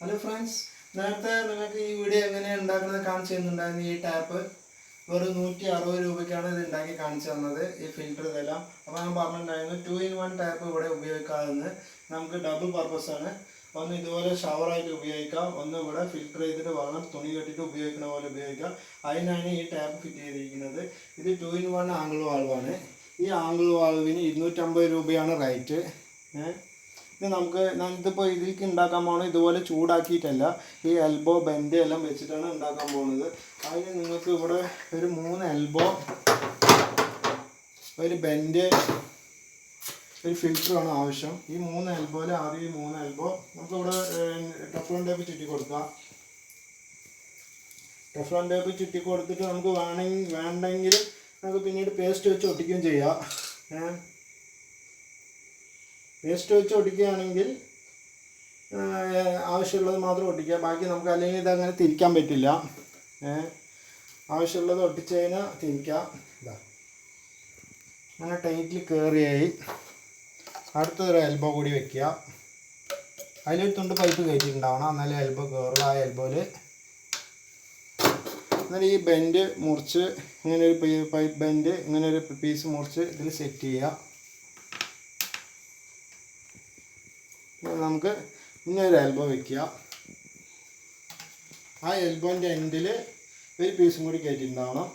Hello friends നേരത്തെ നിങ്ങൾക്ക് ഈ വീഡിയോ എങ്ങനെ ഉണ്ടാക്കുന്നത് കാണിച്ചു തന്നിട്ടുണ്ടായിരുന്നു. ഈ ടാപ്പ് വെറും നൂറ്റി അറുപത് രൂപയ്ക്കാണ് ഇത് ഉണ്ടാക്കി കാണിച്ചു തന്നത്. ഈ ഫിൽറ്റർ ഇതെല്ലാം. അപ്പോൾ ഞാൻ പറഞ്ഞിട്ടുണ്ടായിരുന്നു ടു ഇൻ വൺ ടാപ്പ് ഇവിടെ ഉപയോഗിക്കാതെന്ന് നമുക്ക് ഡബിൾ പർപ്പസ് ആണ്. ഒന്ന് ഇതുപോലെ ഷവറായിട്ട് ഉപയോഗിക്കാം. ഒന്ന് ഇവിടെ ഫിൽറ്റർ ചെയ്തിട്ട് വെള്ളം തുണി കെട്ടിട്ട് ഉപയോഗിക്കുന്ന പോലെ ഉപയോഗിക്കാം. അതിനാണ് ഈ ടാപ്പ് ഫിറ്റ് ചെയ്തിരിക്കുന്നത്. ഇത് ടു ഇൻ വൺ ആംഗിൾ വാൾവാണ് ഈ ആംഗിൾ വാൾവിന് ഇരുന്നൂറ്റമ്പത് രൂപയാണ് റേറ്റ് ഏഹ് ഇത് നമുക്ക് ഇതിപ്പോൾ ഇതിലേക്ക് ഉണ്ടാക്കാൻ പോകണം ഇതുപോലെ ചൂടാക്കിയിട്ടല്ല. ഈ എൽബോ ബെൻഡ് എല്ലാം വെച്ചിട്ടാണ് ഉണ്ടാക്കാൻ പോകുന്നത് അതിന് നിങ്ങൾക്ക് ഇവിടെ ഒരു മൂന്ന് എൽബോ ഒരു ബെൻഡ് ഒരു ഫിൽറ്ററാണ് ആവശ്യം. ഈ മൂന്ന് എൽബോയിൽ ആദ്യം ഈ മൂന്ന് എൽബോ നമുക്കിവിടെ ടഫ്ലോൺ ടേപ്പ് ചുറ്റി കൊടുക്കാം. ടഫ്ലോൺ ടേപ്പ് ചുറ്റി കൊടുത്തിട്ട് നമുക്ക് വേണമെങ്കിൽ വേണ്ടെങ്കിൽ നമുക്ക് പിന്നീട് പേസ്റ്റ് വെച്ച് ഒട്ടിക്കുകയും ചെയ്യാം. ഏഹ് പേസ്റ്റ് വെച്ച് ഒട്ടിക്കുകയാണെങ്കിൽ ആവശ്യമുള്ളത് മാത്രം ഒട്ടിക്കുക. ബാക്കി നമുക്ക് അല്ലെങ്കിൽ ഇതങ്ങനെ തിരിക്കാൻ പറ്റില്ല. ആവശ്യമുള്ളത് ഒട്ടിച്ച് കഴിഞ്ഞാൽ തിരിക്കാം. ഇതാ അങ്ങനെ ടൈറ്റിൽ കയറിയായി. അടുത്തൊരു എൽബോ കൂടി വെക്കുക. അതിലൊരു തുണ്ട് പൈപ്പ് കയറ്റിയിട്ടുണ്ടാവണം. എന്നാലേ എൽബോ കയറുള്ളൂ ആ എൽബോയിൽ എന്നിട്ട് ഈ ബെൻഡ് മുറിച്ച് ഇങ്ങനെ ഒരു പൈപ്പ് ബെൻഡ് ഇങ്ങനെ ഒരു പീസ് മുറിച്ച് ഇതിൽ സെറ്റ് ചെയ്യുക. നമുക്ക് ഇങ്ങനെ ഒരു എൽബോ വെക്കുക. ആ എൽബോന്റെ എൻഡിൽ ഒരു പീസും കൂടി കയറ്റിയിട്ടുണ്ടാവണം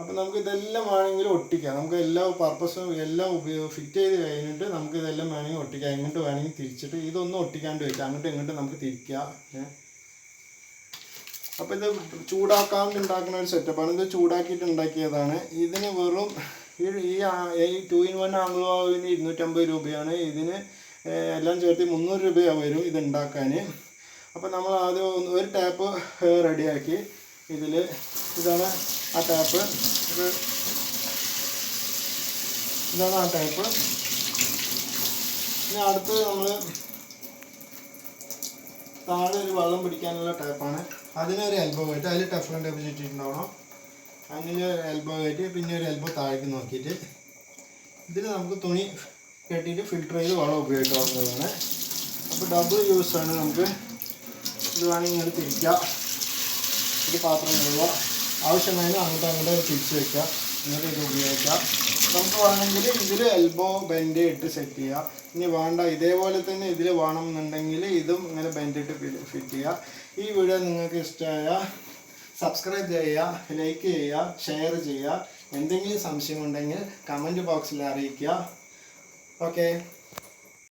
അപ്പോൾ നമുക്ക് ഇതെല്ലാം വേണമെങ്കിൽ ഒട്ടിക്കാം. നമുക്ക് എല്ലാ പർപ്പസും എല്ലാം ഉപയോഗ ഫിറ്റ് ചെയ്ത് കഴിഞ്ഞിട്ട് നമുക്ക് ഇതെല്ലാം വേണമെങ്കിൽ ഒട്ടിക്കാം. എങ്ങോട്ട് വേണമെങ്കിൽ തിരിച്ചിട്ട് ഇതൊന്നും ഒട്ടിക്കാണ്ട് വെക്കാം അങ്ങോട്ട് ഇങ്ങോട്ടും നമുക്ക് തിരിക്കാം. അപ്പോൾ ഇത് ചൂടാക്കാണ്ട് ഉണ്ടാക്കുന്ന ഒരു സെറ്റപ്പാണ് ഇത് ചൂടാക്കിയിട്ട് ഉണ്ടാക്കിയതാണ്. ഇതിന് വെറും ഈ ഈ ടു ഇൻ വൺ ആംഗ്ലോ ഇരുന്നൂറ്റമ്പത് രൂപയാണ്. ഇതിന് എല്ലാം ചേർത്ത് മുന്നൂറ് രൂപയാണ് വരും ഇത് ഉണ്ടാക്കാൻ അപ്പോൾ നമ്മൾ ആദ്യം ഒരു ടാപ്പ് റെഡിയാക്കി. ഇതിൽ ഇതാണ് ആ ടാപ്പ്. ഇതാണ് ആ ടാപ്പ്. ഇനി അടുത്ത് നമ്മൾ താഴെ ഒരു വെള്ളം പിടിക്കാനുള്ള ടാപ്പാണ്. അതിനൊരു എൽബോ കയറ്റി അതിൽ ടഫ്ലൻ ടേപ്പ് ചുറ്റിട്ടുണ്ടാവണം അതിനൊരു എൽബോ കയറ്റി പിന്നെ ഒരു എൽബോ താഴേക്ക് നോക്കിയിട്ട്. ഇതിൽ നമുക്ക് തുണി കെട്ടിയിട്ട് ഫിൽറ്റർ ചെയ്ത് വെള്ളം ഉപയോഗിക്കാവുന്നതാണ്. അപ്പോൾ ഡബിൾ യൂസ് ആണ് നമുക്ക്. ഇത് വേണമെങ്കിൽ ഇങ്ങനെ തിരിക്കാം. ഇത് പാത്രം കഴുകുക. ആവശ്യമായ അങ്ങോട്ട് അങ്ങോട്ട് തിരിച്ച് വെക്കുക. എന്നിട്ട് ഇത് ഉപയോഗിക്കാം. നമുക്ക് വേണമെങ്കിൽ ഇതിൽ എൽബോ ബെൻഡ് ഇട്ട് സെറ്റ് ചെയ്യുക ഇനി വേണ്ട ഇതേപോലെ തന്നെ ഇതിൽ വേണം എന്നുണ്ടെങ്കിൽ ഇതും ഇങ്ങനെ ബെൻഡ് ഇട്ട് ഫിറ്റ് ചെയ്യുക ഈ വീഡിയോ നിങ്ങൾക്ക് ഇഷ്ടമായ സബ്സ്ക്രൈബ് ചെയ്യുക ലൈക്ക് ചെയ്യുക ഷെയർ ചെയ്യുക. എന്തെങ്കിലും സംശയമുണ്ടെങ്കിൽ കമന്റ് ബോക്സിൽ അറിയിക്കുക. Okay.